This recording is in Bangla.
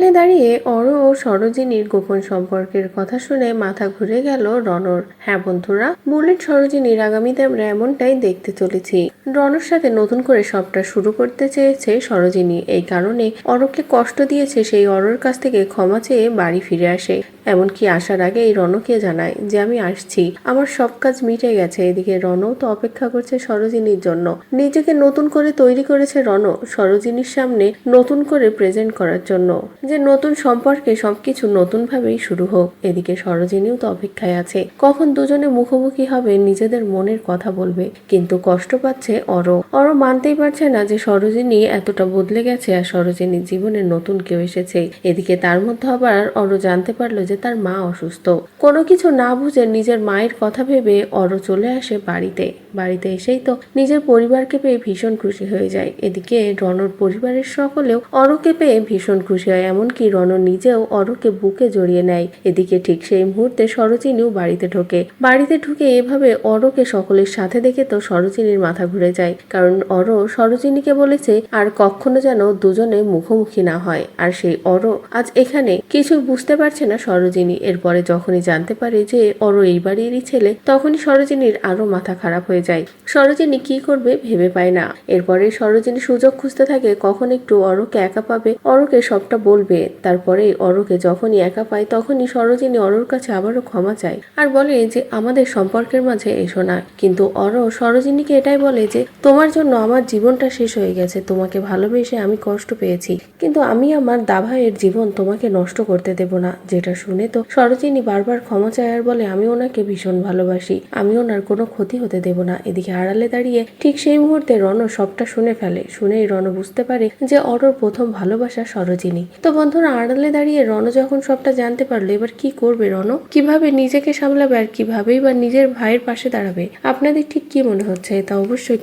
আড়ালে দাঁড়িয়ে অর ও সরোজিনীর গোপন সম্পর্কের কথা শুনে মাথা ঘুরে গেল রনর হ্যাঁ বন্ধুরা বুলেট সরোজিনীর আগামীতে আমরা এমনটাই দেখতে চলেছি। রনর সাথে নতুন করে সবটা শুরু করতে চেয়েছে সরোজিনী। এই কারণে অরকে কষ্ট দিয়েছে সেই অরর কাছ থেকে ক্ষমা চেয়ে বাড়ি ফিরে আসে। এমনকি আসার আগে এই রনকে জানায় যে, আমি আসছি। আমার সব কাজ মিটে গেছে। এদিকে রনও তো অপেক্ষা করছে সরোজিনীর জন্য। নিজেকে নতুন করে তৈরি করেছে রন সরোজিনীর সামনে নতুন করে প্রেজেন্ট করার জন্য। যে নতুন সম্পর্কে সবকিছু নতুন ভাবেই শুরু হোক, এদিকে সরোজিনীও তো অপেক্ষায় আছে। কখন দুজনে মুখোমুখি হবে নিজেদের মনের কথা বলবে, কিন্তু কষ্ট পাচ্ছে অর অর মানতেই পারছে না যে সরোজিনী এতটা বদলে গেছে আর সরোজিনীর জীবনে নতুন কেউ এসেছে। এদিকে তার মধ্যে আবার অর জানতে পারল যে তার মা অসুস্থ। কোনো কিছু না বুঝে নিজের মায়ের কথা ভেবে অর চলে আসে বাড়িতে। বাড়িতে এসেই তো নিজের পরিবারকে পেয়ে ভীষণ খুশি হয়ে যায়। এদিকে রনর পরিবারের সকলেও অরকে পেয়ে ভীষণ খুশি হয় এমনকি রন নিজেও অরকে বুকে জড়িয়ে নেয়। এদিকে ঠিক সেই মুহূর্তে সরোজিনীও বাড়িতে ঢোকে। বাড়িতে ঢুকে এভাবে অরকে সকলের সাথে দেখে তো সরোজিনীর মাথা ঘুরে যায়। কারণ অর সরোজিনীকে বলেছে, আর কখনো যেন দুজনে মুখোমুখি না হয়। আর সেই অর আজ এখানে কিছু বুঝতে পারছে না সরোজিনী। এরপরে যখনই জানতে পারে যে অর এই বাড়িরই ছেলে, তখনই সরোজিনীর আরও মাথা খারাপ হয়ে যায়। সরোজিনী কি করবে ভেবে পায় না। এরপরে সরোজিনী সুযোগ খুঁজতে থাকে কখন একটু অরকে একা পাবে। অরকে সবটা বলবে। তারপরে অরকে যখনই একা পায় তখনই সরোজিনী অরোর কাছে আবারও ক্ষমা চায় আর বলে যে, আমাদের সম্পর্কের মাঝে এসো না। কিন্তু অর সরোজিনীকে এটাই বলে যে, তোমার জন্য আমার জীবনটা শেষ হয়ে গেছে। তোমাকে ভালোবেসে আমি কষ্ট পেয়েছি। কিন্তু আমি আমার দাভাইয়ের জীবন তোমাকে নষ্ট করতে দেব না। যেটা শুনে তো সরোজিনী বারবার ক্ষমা চায় আর বলে, আমি ওনাকে ভীষণ ভালোবাসি। আমি ওনার কোনো ক্ষতি হতে দেব না। এদিকে আড়ালে দাঁড়িয়ে ঠিক সেই মুহূর্তে রণ সবটা শুনে ফেলে। শুনেই রণ বুঝতে পারে যে, অরর প্রথম ভালোবাসা সরোজিনী। তো বন্ধুরা আড়ালে দাঁড়িয়ে রণ যখন সবটা জানতে পারল, এবার কি করবে রণ? কীভাবে নিজেকে সামলাবে আর কিভাবেই বা নিজের ভাইয়ের পাশে দাঁড়াবে? আপনাদের ঠিক কি মনে হচ্ছে? তা অবশ্যই